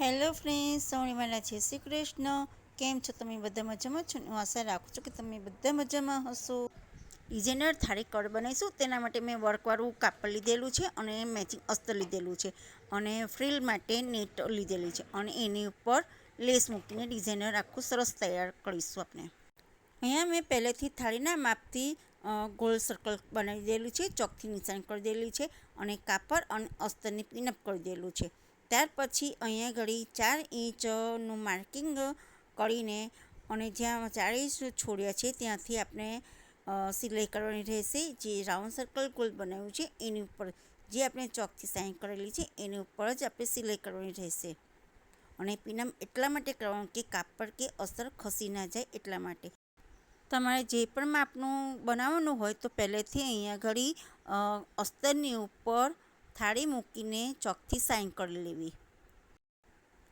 Hello friends મારા જય શ્રી કૃષ્ણ. કેમ છો તમે બધા મજામાં છો? હું આશા રાખું છું કે તમે બધા મજામાં હશો. ડિઝાઇનર થાળી કડ બનાવીશું, તેના માટે મેં વર્કવાળું કાપડ લીધેલું છે અને મેચિંગ અસ્તર લીધેલું છે અને ફ્રીલ માટે નેટ લીધેલી છે અને એની ઉપર લેસ મૂકીને ડિઝાઇનર આખું સરસ તૈયાર કરીશું આપણે. અહીંયા મેં પહેલેથી થાળીના માપથી ગોલ સર્કલ બનાવી દેલું છે, ચોકથી નિશાન કરી દેલી છે અને કાપડ અને અસ્તરની પિનઅપ કરી દેલું છે. ત્યાર પછી અહીંયા ઘડી ચાર ઇંચનું માર્કિંગ કરીને અને જ્યાં ચાર છોડ્યા છે, ત્યાંથી આપણે સિલાઈ કરવાની રહેશે. જે રાઉન્ડ સર્કલ ગોલ બનાવ્યું છે, એની ઉપર જે આપણે ચોકથી સાઈન કરેલી છે, એની ઉપર જ આપણે સિલાઈ કરવાની રહેશે. અને પીનમ એટલા માટે કરવાનું કે કાપડ કે અસર ખસી ના જાય એટલા માટે. તમારે જે પણ માપનું બનાવવાનું હોય તો પહેલેથી અહીંયા ઘડી અસ્તરની ઉપર થાળી મૂકીને ચોકથી સાઈન કરી લેવી.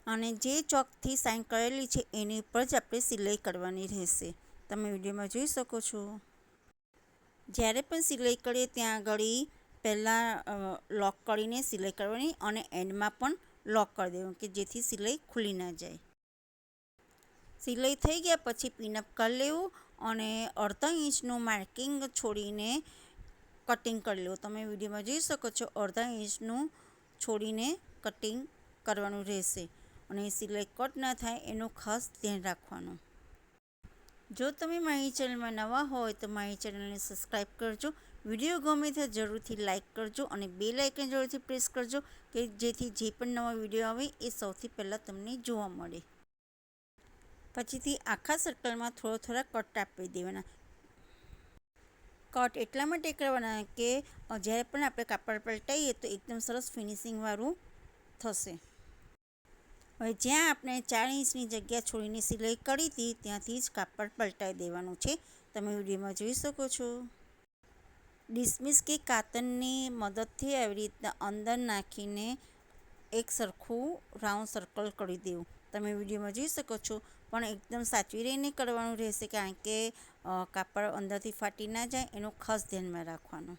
અને જે ચોકથી સાઈન કરેલી છે એની ઉપર જ આપણે સિલાઈ કરવાની રહેશે. તમે વિડીયોમાં જોઈ શકો છો. જ્યારે પણ સિલાઈ કરીએ ત્યાં આગળ પહેલાં લોક કરીને સિલાઈ કરવાની અને એન્ડમાં પણ લોક કરી દેવું કે જેથી સિલાઈ ખુલી ના જાય. સિલાઈ થઈ ગયા પછી પિનઅપ કરી લેવું અને અડધા ઇંચનું માર્કિંગ છોડીને કટિંગ કરી લો. તમે વિડીયોમાં જોઈ શકો છો, અડધા ઇંચનું છોડીને કટિંગ કરવાનું રહેશે. અને સિલાઈ કટ ના થાય, એનું ખાસ ધ્યાન રાખવાનું. જો તમે મારી ચેનલમાં નવા હોય, તો મારી ચેનલને સબસ્ક્રાઈબ કરજો. વીડિયો ગમે તો જરૂરથી લાઇક કરજો અને બે લાઇકને જરૂરથી પ્રેસ કરજો, કે જેથી જે પણ નવા વીડિયો આવે, એ સૌથી પહેલાં તમને જોવા મળે. પછીથી આખા સર્કલમાં થોડા થોડા કટ આપી દેવાના. કટ એટલા માટે કરવાના કે જ્યારે પણ આપણે કાપડ પલટાઈએ તો એકદમ સરસ ફિનિશિંગવાળું થશે. હવે જ્યાં આપણે ચાર ઇંચની જગ્યા છોડીને સિલાઈ કરી હતી, ત્યાંથી જ કાપડ પલટાઈ દેવાનું છે. તમે વિડીયોમાં જોઈ શકો છો. ડિસમિસ કે કાતરની મદદથી આવી રીતના અંદર નાખીને એક સરખું રાઉન્ડ સર્કલ કરી દેવું. તમે વિડીયોમાં જોઈ શકો છો. પણ એકદમ સાચવી રહીને કરવાનું રહેશે કારણ કે કાપડ અંદરથી ફાટી ના જાય, એનું ખાસ ધ્યાનમાં રાખવાનું.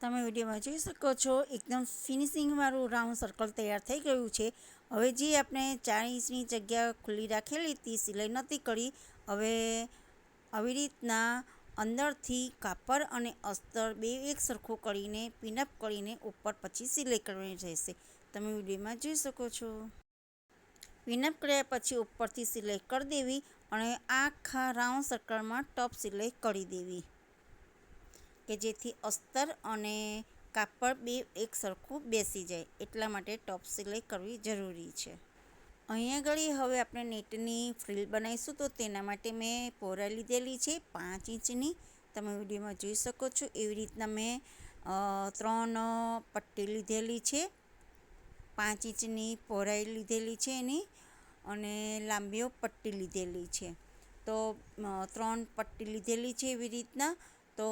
તમે વિડીયોમાં જોઈ શકો છો, એકદમ ફિનિશિંગવાળું રાઉન્ડ સર્કલ તૈયાર થઈ ગયું છે. હવે જે આપણે ઇંચની જગ્યા ખુલ્લી રાખેલી હતી, સિલાઈ નહોતી કરી, હવે આવી રીતના અંદરથી કાપડ અને અસ્તર બે એક સરખું કરીને પિનઅપ કરીને ઉપર પછી સિલાઈ કરવાની રહેશે. તમે વિડીયોમાં જોઈ શકો છો. પિનઅપ કર્યા પછી ઉપરથી સિલાઈ કરી દેવી અને આખા રાઉન્ડ સર્કલમાં ટોપ સિલાઈ કરી દેવી, કે જેથી અસ્તર અને કાપડ બે એક સરખું બેસી જાય. એટલા માટે ટોપ સિલાઈ કરવી જરૂરી છે. અહીંયા આગળ હવે આપણે નેટની ફ્રીલ બનાવીશું, તો તેના માટે મેં પોરા લીધેલી છે, પાંચ ઇંચની. તમે વિડીયોમાં જોઈ શકો છો એવી રીતના મેં ત્રણ પટ્ટી લીધેલી છે. પાંચ ઇંચની પહોળાઈ લીધેલી છે એની અને લાંબીઓ પટ્ટી લીધેલી છે. તો ત્રણ પટ્ટી લીધેલી છે એવી રીતના. તો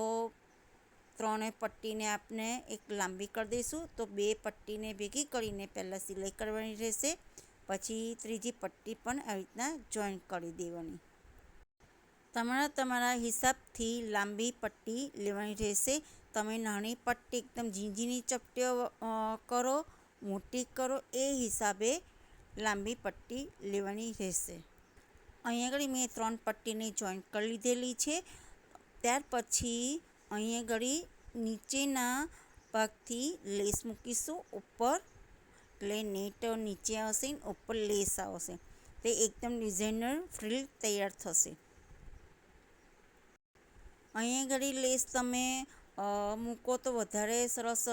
ત્રણે પટ્ટીને આપણે એક લાંબી કરી દઈશું. તો બે પટ્ટીને ભેગી કરીને પહેલાં સિલાઈ કરવાની રહેશે. પછી ત્રીજી પટ્ટી પણ આવી રીતના જોઈન્ટ કરી દેવાની. તમારા તમારા હિસાબથી લાંબી પટ્ટી લેવાની રહેશે. તમે નાની પટ્ટી એકદમ ઝીંઝીની ચપટીઓ કરો. મોટી કરો એ હિસાબે લાંબી પટ્ટી લેવાની રહેશે. અહીંયા આગળ મેં ત્રણ પટ્ટીને જોઈન્ટ કરી લીધેલી છે. ત્યાર પછી અહીંયા આગળ નીચેના ભાગથી લેસ મૂકીશું. ઉપર એટલે નેટ નીચે આવશે ઉપર લેસ આવશે. તે એકદમ ડિઝાઇનર ફ્રીલ તૈયાર થશે. અહીંયા આગળ લેસ તમે મૂકો તો વધારે સરસ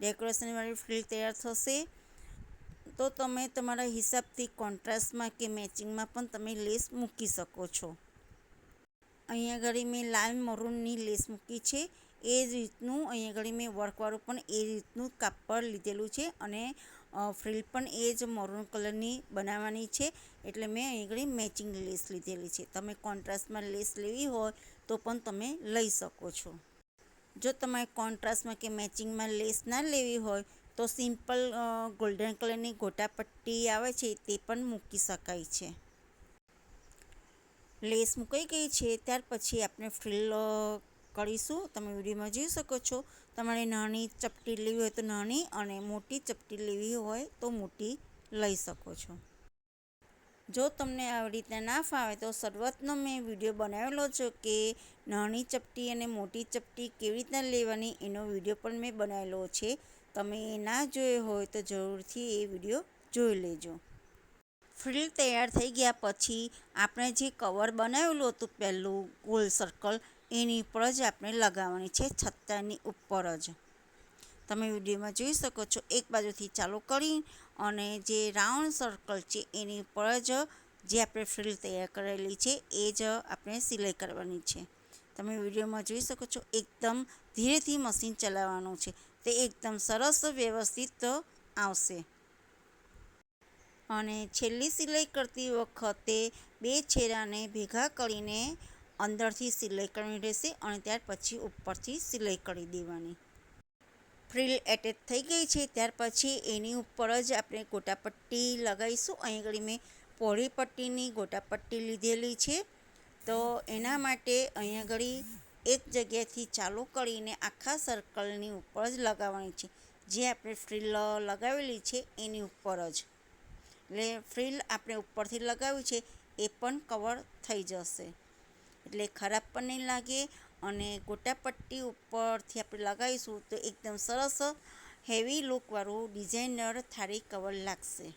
ડેકોરેશનવાળી ફ્રિલ તૈયાર થશે. તો તમે તમારા હિસાબથી કોન્ટ્રાસ્ટમાં કે મેચિંગમાં પણ તમે લેસ મૂકી શકો છો. અહીંયા આગળ મેં લાલ મરૂનની લેસ મૂકી છે. એ જ રીતનું અહીંયા આગળ મેં વર્કવાળું પણ એ રીતનું કાપડ લીધેલું છે અને ફ્રિલ પણ એ જ મરૂન કલરની બનાવવાની છે. એટલે મેં અહીં આગળ મેચિંગ લેસ લીધેલી છે. તમે કોન્ટ્રાસ્ટમાં લેસ લેવી હોય તો પણ તમે લઈ શકો છો. જો તમારે કોન્ટ્રાસ્ટમાં કે મેચિંગમાં લેસ ના લેવી હોય, તો સિમ્પલ ગોલ્ડન કલરની ગોટાપટ્ટી આવે છે, તે પણ મૂકી શકાય છે. લેસ મૂકાઈ ગઈ છે, ત્યાર પછી આપણે ફ્રિલ કરીશું. તમે વિડીયોમાં જોઈ શકો છો. તમારે નાની ચપટી લેવી હોય તો નાની અને મોટી ચપટી લેવી હોય તો મોટી લઈ શકો છો. જો તમને આવી રીતના ના ફાવે તો શરૂઆતનો મેં વીડિયો બનાવેલો છે કે નાની ચપટી અને મોટી ચપટી કેવી રીતના લેવાની એનો વીડિયો પણ મેં બનાવેલો છે. તમે એ ના જોયો હોય તો જરૂરથી એ વીડિયો જોઈ લેજો. ફ્રિલ તૈયાર થઈ ગયા પછી આપણે જે કવર બનાવેલું હતું પહેલું ગોલ સર્કલ એની ઉપર જ આપણે લગાવવાની છે છત્તાની ઉપર જ. તમે વિડીયોમાં જોઈ શકો છો. એક બાજુથી ચાલુ કરી અને જે રાઉન્ડ સર્કલ છે, એની ઉપર જ જે આપણે ફિલ્ડ તૈયાર કરેલી છે, એ જ આપણે સિલાઈ કરવાની છે. તમે વિડીયોમાં જોઈ શકો છો, એકદમ ધીરેથી મશીન ચલાવવાનું છે. તે એકદમ સરસ વ્યવસ્થિત આવશે. અને છેલ્લી સિલાઈ કરતી વખતે બે છેડાને ભેગા કરીને અંદરથી સિલાઈ કરવાની રહેશે અને ત્યાર પછી ઉપરથી સિલાઈ કરી દેવાની. ફ્રીલ એટેચ થઈ ગઈ છે, ત્યાર પછી એની ઉપર જ આપણે ગોટાપટ્ટી લગાવીશું. અહીં આગળ મેં પહોળી પટ્ટીની ગોટાપટ્ટી લીધેલી છે. તો એના માટે અહીં આગળ એક જગ્યાથી ચાલુ કરીને આખા સર્કલની ઉપર જ લગાવવાની છે. જે આપણે ફ્રિલ લગાવેલી છે એની ઉપર જ. એટલે ફ્રિલ આપણે ઉપરથી લગાવ્યું છે, એ પણ કવર થઈ જશે. એટલે ખરાબ પણ નહીં લાગે. અને ગોટાપટ્ટી ઉપરથી આપણે લગાવીશું તો એકદમ સરસ હેવી લુકવાળું ડિઝાઇનર થાળી કવર લાગશે.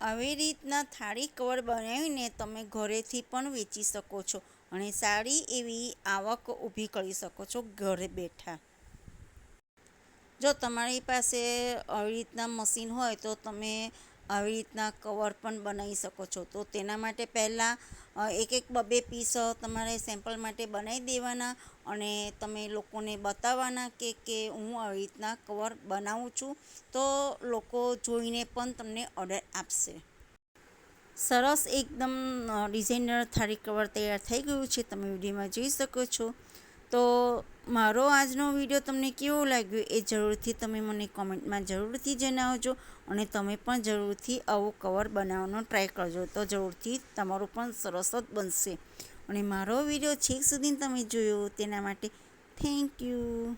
આવી રીતના થાળી કવર બનાવીને તમે ઘરેથી પણ વેચી શકો છો અને સારી એવી આવક ઊભી કરી શકો છો ઘરે બેઠા. જો તમારી પાસે આવી રીતના મશીન હોય તો તમે આવી રીતના કવર પણ બનાવી શકો છો. તો તેના માટે પહેલાં એક એક બબે પીસ તમારે સેમ્પલ માટે બનાવી દેવાના અને તમે લોકોને બતાવવાના કે કે હું આવી રીતના કવર બનાવું છું. તો લોકો જોઈને પણ તમને ઓર્ડર આપશે. સરસ એકદમ ડિઝાઇનર થાળી કવર તૈયાર થઈ ગયું છે. તમે વિડીયોમાં જોઈ શકો છો. તો મારો આજનો વીડિયો તમને કેવો લાગ્યો એ જરૂરથી તમે મને કોમેન્ટમાં જરૂરથી જણાવજો અને તમે પણ જરૂરથી આવું કવર બનાવવાનો ટ્રાય કરજો. તો જરૂરથી તમારું પણ સરસ જ બનશે. અને મારો વીડિયો છેક સુધી તમે જોયો તેના માટે થેન્ક યુ.